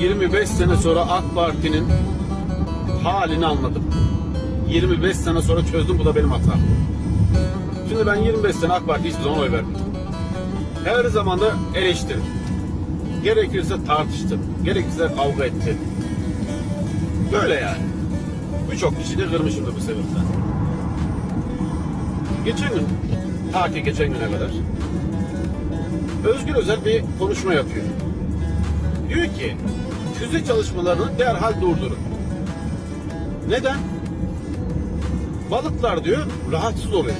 25 sene sonra AK Parti'nin halini anladım. 25 sene sonra çözdüm bu da benim hatam. Şimdi ben 25 sene AK Parti hiçbir zaman oy vermedim. Her zaman da eleştirdim. Gerekirse tartıştım. Gerekirse kavga ettim. Böyle yani. Birçok kişi de kırmışımdır bu sebepten. Geçen gün, ta ki geçen güne kadar Özgür Özel bir konuşma yapıyor. Diyor ki füze çalışmalarını derhal durdurun. Neden? Balıklar diyor rahatsız oluyor.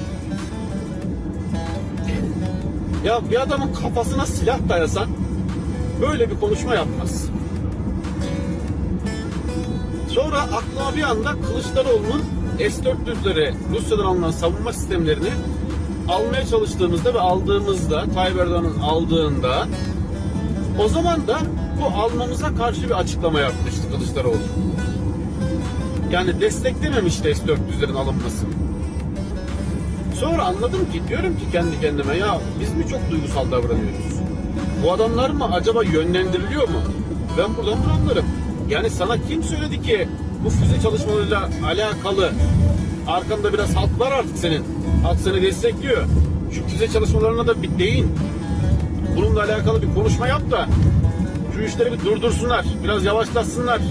Ya bir adamın kafasına silah dayasan böyle bir konuşma yapmaz. Sonra aklıma bir anda Kılıçdaroğlu'nun S-400'leri Rusya'dan alınan savunma sistemlerini almaya çalıştığımızda ve aldığımızda Tayyip Erdoğan'ın aldığında o zaman da bu almamıza karşı bir açıklama yapmıştı Kılıçdaroğlu. Yani desteklememişti S-400'lerin alınmasını. Sonra anladım ki diyorum ki kendi kendime ya biz mi çok duygusal davranıyoruz? Bu adamlar mı acaba yönlendiriliyor mu? Ben buradan bunu anlarım. Yani sana kim söyledi ki bu füze çalışmalarıyla alakalı arkanda biraz halk var artık senin. Halk seni destekliyor. Şu füze çalışmalarına da bir değin. Bununla alakalı bir konuşma yap da şu işleri bir durdursunlar. Biraz yavaşlatsınlar.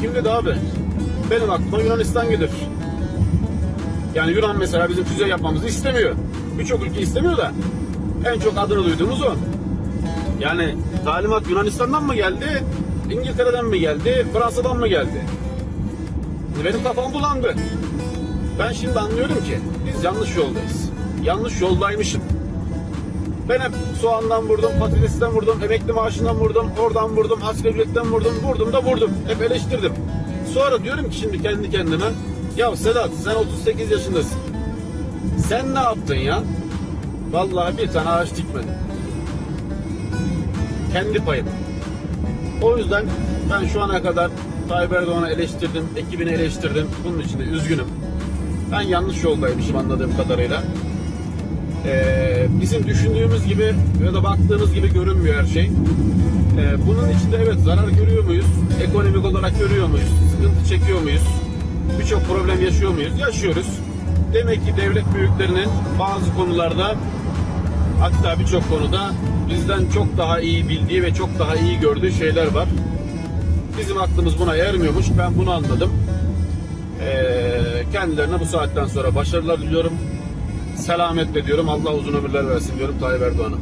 Kim dedi abi? Benim aklıma Yunanistan gelir. Yani Yunan mesela bizim füze yapmamızı istemiyor. Birçok ülke istemiyor da en çok adını duyduğumuz o. Yani talimat Yunanistan'dan mı geldi, İngiltere'den mi geldi, Fransa'dan mı geldi? Benim kafam bulandı. Ben şimdi anlıyorum ki biz yanlış yoldayız. Yanlış yoldaymışım. Ben hep soğandan vurdum, patatesten vurdum, emekli maaşından vurdum, oradan vurdum, asgari ücretten vurdum, vurdum da vurdum. Hep eleştirdim. Sonra diyorum ki şimdi kendi kendime, ya Sedat sen 38 yaşındasın. Sen ne yaptın ya? Vallahi bir tane ağaç dikmedin. Kendi payım. O yüzden ben şu ana kadar Tayyip Erdoğan'ı eleştirdim, ekibini eleştirdim. Bunun için de üzgünüm. Ben yanlış yoldaymışım anladığım kadarıyla. Ee, bizim düşündüğümüz gibi ya da baktığımız gibi görünmüyor her şey. Ee, bunun içinde evet zarar görüyor muyuz? Ekonomik olarak görüyor muyuz? Sıkıntı çekiyor muyuz? Birçok problem yaşıyor muyuz? Yaşıyoruz. Demek ki devlet büyüklerinin bazı konularda hatta birçok konuda bizden çok daha iyi bildiği ve çok daha iyi gördüğü şeyler var. Bizim aklımız buna ermiyormuş. Ben bunu anladım. Ee, kendilerine bu saatten sonra başarılar diliyorum. Selametle diyorum. Allah uzun ömürler versin diyorum Tayyip Erdoğan'a.